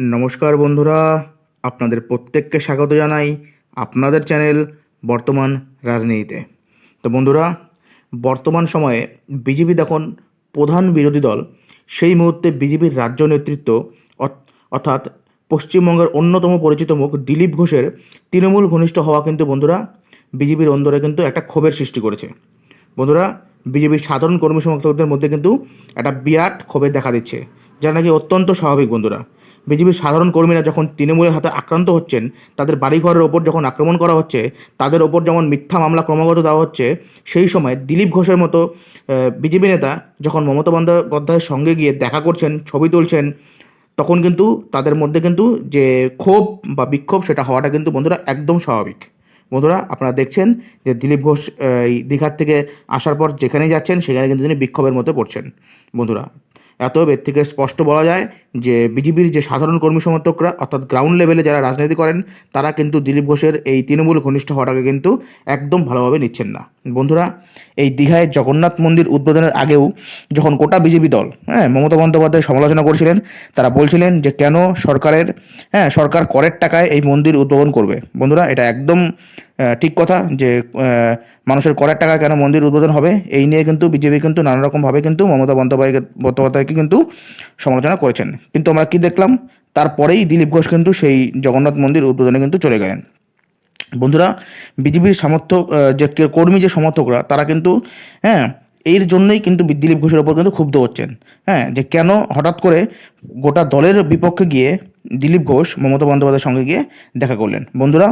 নমস্কার বন্ধুরা, আপনাদের প্রত্যেককে স্বাগত জানাই আপনাদের চ্যানেল বর্তমান রাজনীতিতে। তো বন্ধুরা, বর্তমান সময়ে বিজেপি দেখুন প্রধান বিরোধী দল, সেই মুহূর্তে বিজেপির রাজ্য নেতৃত্ব, অর্থ- অর্থাৎ পশ্চিমবঙ্গের অন্যতম পরিচিত মুখ দিলীপ ঘোষের তৃণমূল ঘনিষ্ঠ হওয়া কিন্তু বন্ধুরা, বিজেপির অন্দরে কিন্তু একটা ক্ষোভের সৃষ্টি করেছে। বন্ধুরা, বিজেপির সাধারণ কর্মী সমর্থকদের মধ্যে কিন্তু একটা বিরাট ক্ষোভের দেখা দিচ্ছে, যা নাকি অত্যন্ত স্বাভাবিক বন্ধুরা। বিজেপির সাধারণ কর্মীরা যখন তৃণমূলের হাতে আক্রান্ত হচ্ছেন, তাদের বাড়িঘরের ওপর যখন আক্রমণ করা হচ্ছে, তাদের ওপর যেমন মিথ্যা মামলা ক্রমাগত দেওয়া হচ্ছে, সেই সময় দিলীপ ঘোষের মতো বিজেপি নেতা যখন মমতা বন্দ্যোপাধ্যায়ের সঙ্গে গিয়ে দেখা করছেন, ছবি তুলছেন, তখন কিন্তু তাদের মধ্যে কিন্তু যে ক্ষোভ বা বিক্ষোভ, সেটা হওয়াটা কিন্তু বন্ধুরা একদম স্বাভাবিক। বন্ধুরা, আপনারা দেখছেন যে দিলীপ ঘোষ এই দীঘার থেকে আসার পর যেখানেই যাচ্ছেন, সেখানে কিন্তু তিনি বিক্ষোভের মধ্যে পড়ছেন। বন্ধুরা এত এর থেকে স্পষ্ট বলা যায় যে বিজেপির যে সাধারণ কর্মী সমর্থকরা, অর্থাৎ গ্রাউন্ড লেভেলে যারা রাজনীতি করেন, তারা কিন্তু দিলীপ ঘোষের এই তৃণমূল ঘনিষ্ঠ হওয়াটাকে কিন্তু একদম ভালোভাবে নিচ্ছেন না। বন্ধুরা, এই দীঘায় জগন্নাথ মন্দির উদ্বোধনের আগেও যখন গোটা বিজেপি দল হ্যাঁ মমতা বন্দ্যোপাধ্যায় সমালোচনা করছিলেন, তারা বলছিলেন যে কেন সরকারের হ্যাঁ সরকার করের টাকায় এই মন্দির উদ্বোধন করবে। বন্ধুরা, এটা একদম ঠিক কথা যে মানুষের করের টাকা কেন মন্দির উদ্বোধন হবে? এই নিয়ে কিন্তু বিজেপি কিন্তু নানা রকমভাবে কিন্তু মমতা বন্দ্যোপাধ্যায়কে বন্দ্যোপাধ্যায়কে কিন্তু সমালোচনা করেছেন। কিন্তু আমরা কি দেখলাম? তারপরেই দিলীপ ঘোষ কিন্তু সেই জগন্নাথ মন্দির উদ্বোধনে কিন্তু চলে গেলেন। বন্ধুরা, বিজেপির সমর্থক যে কর্মী যে সমর্থকরা, তারা কিন্তু হ্যাঁ এর জন্যই কিন্তু দিলীপ ঘোষের ওপর কিন্তু ক্ষুব্ধ হচ্ছেন। হ্যাঁ যে কেন হঠাৎ করে গোটা দলের বিপক্ষে গিয়ে দিলীপ ঘোষ, মমতা বন্দ্যোপাধ্যায়ের সঙ্গে গিয়ে দেখা করলেন। বন্ধুরা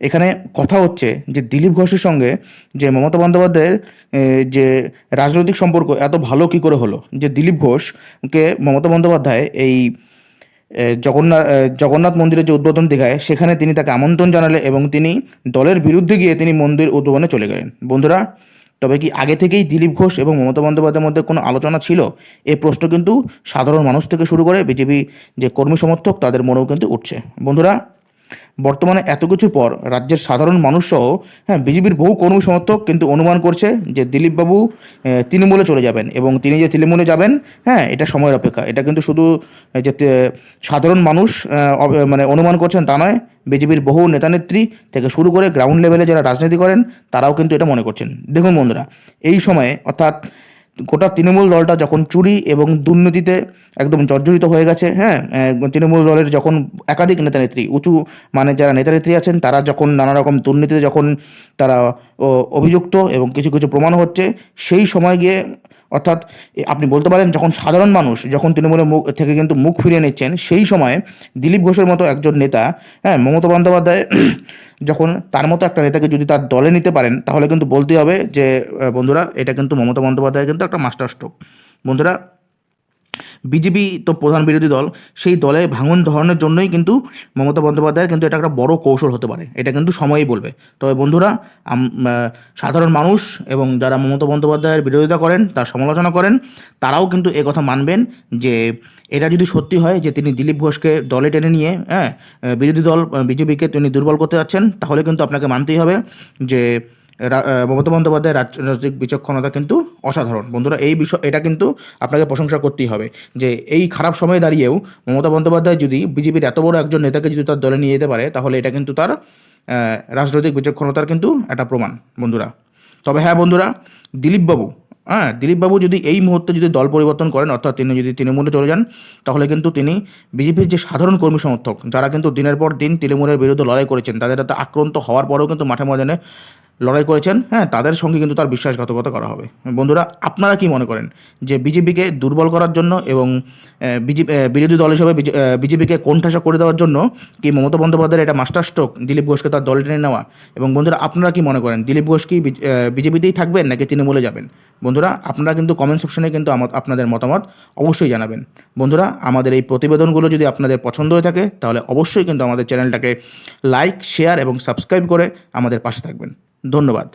এখানে কথা হচ্ছে যে দিলীপ ঘোষের সঙ্গে যে মমতা বন্দ্যোপাধ্যায়ের যে রাজনৈতিক সম্পর্ক এত ভালো কি করে হলো? যে দিলীপ ঘোষকে মমতা বন্দ্যোপাধ্যায় এই জগন্নাথ জগন্নাথ মন্দিরের যে উদ্বোধন দেখায় সেখানে তিনি তাকে আমন্ত্রণ জানালে এবং তিনি দলের বিরুদ্ধে গিয়ে তিনি মন্দির উদ্বোধনে চলে গেলেন। বন্ধুরা, তবে কি আগে থেকেই দিলীপ ঘোষ এবং মমতা বন্দ্যোপাধ্যায়ের মধ্যে কোনো আলোচনা ছিল? এ প্রশ্ন কিন্তু সাধারণ মানুষ থেকে শুরু করে বিজেপি যে কর্মী সমর্থক, তাদের মনেও কিন্তু উঠছে। বন্ধুরা বর্তমানে এত কিছুর পর রাজ্যের সাধারণ মানুষসহ হ্যাঁ বিজেপির বহু কর্মী সমর্থক কিন্তু অনুমান করছে যে দিলীপবাবু তৃণমূলে চলে যাবেন এবং তিনি যে তৃণমূলে যাবেন হ্যাঁ এটা সময়ের অপেক্ষা। এটা কিন্তু শুধু যে সাধারণ মানুষ মানে অনুমান করছেন তা নয়, বিজেপির বহু নেতানেত্রী থেকে শুরু করে গ্রাউন্ড লেভেলে যারা রাজনীতি করেন, তারাও কিন্তু এটা মনে করছেন। দেখুন বন্ধুরা, এই সময়ে অর্থাৎ গোটা তৃণমূল দলটা যখন চুরি এবং দুর্নীতিতে একদম জর্জরিত হয়ে গেছে হ্যাঁ তৃণমূল দলের যখন একাধিক নেতানেত্রী, উঁচু মানে যারা নেতানেত্রী আছেন, তারা যখন নানা রকম দুর্নীতিতে যখন তারা অভিযুক্ত এবং কিছু কিছু প্রমাণ হচ্ছে, সেই সময় গিয়ে অর্থাৎ আপনি বলতে পারেন যখন সাধারণ মানুষ, যখন তৃণমূলের মুখ, থেকে কিন্তু মুখ ফিরিয়ে নিচ্ছেন, সেই সময়ে দিলীপ ঘোষের মতো একজন নেতা হ্যাঁ মমতা বন্দ্যোপাধ্যায় যখন তার মতো একটা নেতাকে যদি তার দলে নিতে পারেন, তাহলে কিন্তু বলতে হবে যে বন্ধুরা, এটা কিন্তু মমতা বন্দ্যোপাধ্যায় কিন্তু একটা মাস্টার স্ট্রোক বন্ধুরা বিজেপি তো প্রধান বিরোধী দল, সেই দলে ভাঙন ধরনের জন্যই কিন্তু মমতা বন্দ্যোপাধ্যায়ের কিন্তু এটা একটা বড় কৌশল হতে পারে। এটা কিন্তু সময়ই বলবে। তবে বন্ধুরা সাধারণ মানুষ এবং যারা মমতা বন্দ্যোপাধ্যায়ের বিরোধিতা করেন, তার সমালোচনা করেন, তারাও কিন্তু কথা মানবেন যে এটা যদি সত্যি হয় যে তিনি দিলীপ ঘোষকে দলে টেনে নিয়ে হ্যাঁ বিরোধী দল বিজেপিকে তিনি দুর্বল করতে যাচ্ছেন, তাহলে কিন্তু আপনাকে মানতেই হবে যে মমতা বন্দ্যোপাধ্যায়ের রাজনৈতিক বিচক্ষণতা কিন্তু অসাধারণ। বন্ধুরা, এই বিষয়, এটা কিন্তু আপনাকে প্রশংসা করতেই হবে যে এই খারাপ সময়ে দাঁড়িয়েও মমতা বন্দ্যোপাধ্যায় যদি বিজেপির এত বড় একজন নেতাকে যদি তার দলে নিয়ে যেতে পারে, তাহলে এটা কিন্তু তার রাজনৈতিক বিচক্ষণতার কিন্তু একটা প্রমাণ, বন্ধুরা। তবে হ্যাঁ বন্ধুরা, দিলীপবাবু হ্যাঁ দিলীপবাবু যদি এই মুহূর্তে যদি দল পরিবর্তন করেন, অর্থাৎ তিনি যদি তৃণমূলে চলে যান, তাহলে কিন্তু তিনি বিজেপির যে সাধারণ কর্মী সমর্থক, যারা কিন্তু দিনের পর দিন তৃণমূলের বিরুদ্ধে লড়াই করেছেন, তাদের হাতে আক্রান্ত হওয়ার পরেও কিন্তু মাঠে ময়দানে লড়াই করেছেন হ্যাঁ তাদের সঙ্গে কিন্তু তার বিশ্বাসঘাতকতা করা হবে। বন্ধুরা, আপনারা কি মনে করেন যে বিজেপিকে দুর্বল করার জন্য এবং বিজেপি বিরোধী দল হিসেবে বিজেপিকে কোণঠাসা করে দেওয়ার জন্য কি মমতা বন্দ্যোপাধ্যায়ের এটা মাস্টার স্ট্রোক দিলীপ ঘোষকে তার দল টেনে নেওয়া? এবং বন্ধুরা, আপনারা কি মনে করেন দিলীপ ঘোষ কি বিজেপিতেই থাকবেন নাকি তৃণমূলে যাবেন? বন্ধুরা, আপনারা কিন্তু কমেন্ট সেকশনে কিন্তু আপনাদের মতামত অবশ্যই জানাবেন। বন্ধুরা, আমাদের এই প্রতিবেদনগুলো যদি আপনাদের পছন্দ হয়ে থাকে, তাহলে অবশ্যই কিন্তু আমাদের চ্যানেলটাকে লাইক শেয়ার এবং সাবস্ক্রাইব করে আমাদের পাশে থাকবেন। ধন্যবাদ।